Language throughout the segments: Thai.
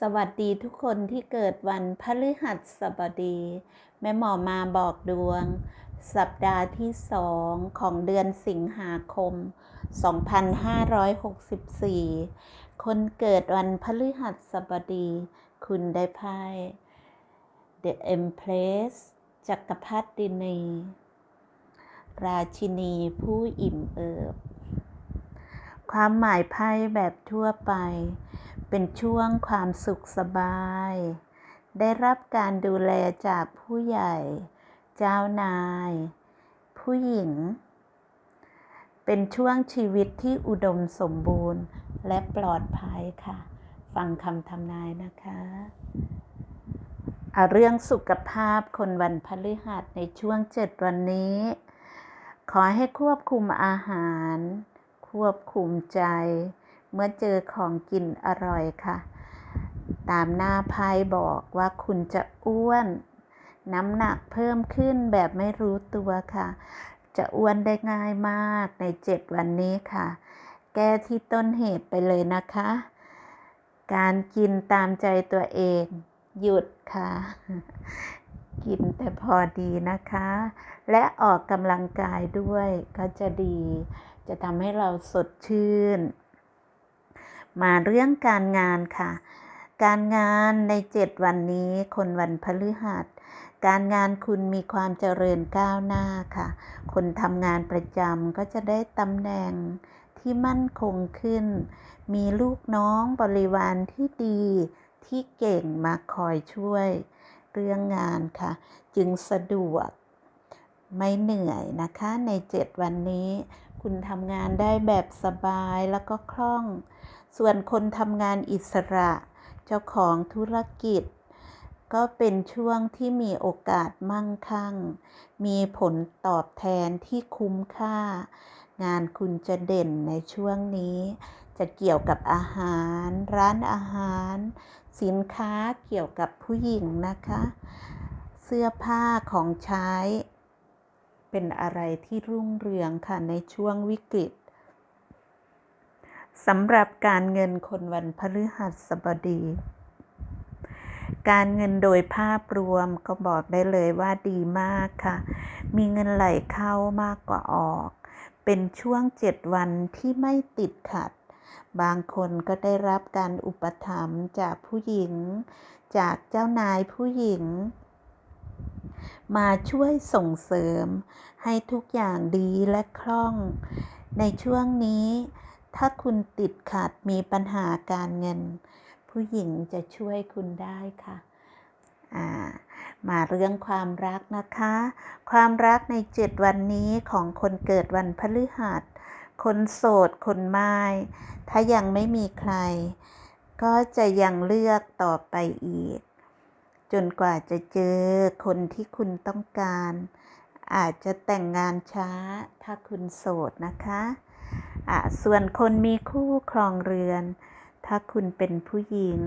สวัสดีทุกคนที่เกิดวันพฤหัสบดี แม่หมอมาบอกดวง สัปดาห์ที่สองของเดือนสิงหาคม 2564 คนเกิดวันพฤหัสบดี คุณได้ไพ่ The Empress จักรพรรดินี ราชินีผู้อิ่มเอิบ ความหมายไพ่แบบทั่วไป เป็นช่วงความสุขสบาย ได้รับการดูแลจากผู้ใหญ่ เจ้านาย ผู้หญิง เป็นช่วงชีวิตที่อุดมสมบูรณ์และปลอดภัยค่ะ ฟังคำทำนายนะคะเรื่องสุขภาพคนวันพฤหัสในช่วงเจ็ดวันนี้ ขอให้ควบคุมอาหาร ควบคุมใจ เมื่อเจอของกินอร่อยค่ะ ตามหน้าไพ่บอกว่าคุณจะอ้วน น้ำหนักเพิ่มขึ้นแบบไม่รู้ตัวค่ะ จะอ้วนได้ง่ายมากในเจ็ดวันนี้ค่ะ แก้ที่ต้นเหตุไปเลยนะคะ การกินตามใจตัวเอง หยุดค่ะกินแต่พอดีนะคะ และออกกำลังกายด้วยก็จะดี จะทำให้เราสดชื่น มาเรื่องการงานค่ะ การงานในเจ็ดวันนี้คนวันพฤหัส การงานคุณมีความเจริญก้าวหน้าค่ะ คนทำงานประจำก็จะได้ตำแหน่งที่มั่นคงขึ้น มีลูกน้องบริวารที่ดีที่เก่งมาคอยช่วยเรื่องงานค่ะ จึงสะดวกไม่เหนื่อยนะคะในเจ็ดวันนี้ คุณทำงานได้แบบสบายแล้วก็คล่อง ส่วนคนทำงานอิสระ เจ้าของธุรกิจ ก็เป็นช่วงที่มีโอกาสมั่งคั่ง มีผลตอบแทนที่คุ้มค่า งานคุณจะเด่นในช่วงนี้ จะเกี่ยวกับอาหาร ร้านอาหาร สินค้าเกี่ยวกับผู้หญิงนะคะ เสื้อผ้าของใช้ เป็นอะไรที่รุ่งเรืองค่ะในช่วงวิกฤตสำหรับการเงินคนวันพฤหัสบดี การเงินโดยภาพรวมก็บอกได้เลยว่าดีมากค่ะ มีเงินไหลเข้ามากกว่าออก เป็นช่วงเจ็ดวันที่ไม่ติดขัด บางคนก็ได้รับการอุปถัมภ์จากผู้หญิง จากเจ้านายผู้หญิง มาช่วยส่งเสริม ให้ทุกอย่างดีและคล่อง ในช่วงนี้ ถ้าคุณติดขัดมีปัญหาการเงิน ผู้หญิงจะช่วยคุณได้ค่ะมาเรื่องความรักนะคะ ความรักในเจ็ดวันนี้ของคนเกิดวันพฤหัส คนโสด คนไม้ถ้ายังไม่มีใคร ก็จะยังเลือกต่อไปอีก จนกว่าจะเจอคนที่คุณต้องการ อาจจะแต่งงานช้าถ้าคุณโสดนะคะะส่วนคนมีคู่ครองเรือน ถ้าคุณเป็นผู้หญิง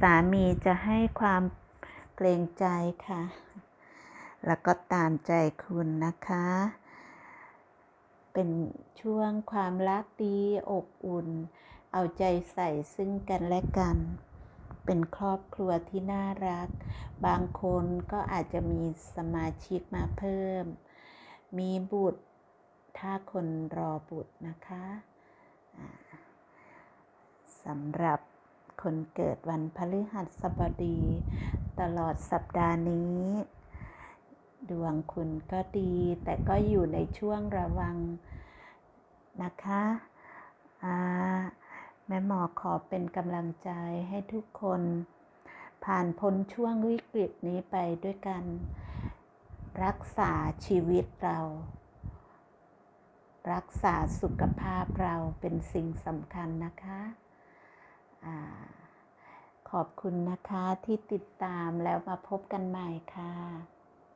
สามีจะให้ความเกรงใจค่ะ แล้วก็ตามใจคุณนะคะ เป็นช่วงความรักดีอบอุ่น เอาใจใส่ซึ่งกันและกัน เป็นครอบครัวที่น่ารัก บางคนก็อาจจะมีสมาชิกมาเพิ่ม มีบุตร ถ้าคนรอบุตรนะคะสำหรับคนเกิดวันพฤหัสบดี ตลอดสัปดาห์นี้ ดวงคุณก็ดี แต่ก็อยู่ในช่วงระวังนะคะอ่า แม่หมอขอเป็นกำลังใจให้ทุกคน ผ่านพ้นช่วงวิกฤตนี้ไปด้วยกัน รักษาชีวิตเรา รักษาสุขภาพเราเป็นสิ่งสำคัญนะคะอขอบคุณนะคะที่ติดตามแล้วมาพบกันใหม่ค่ะ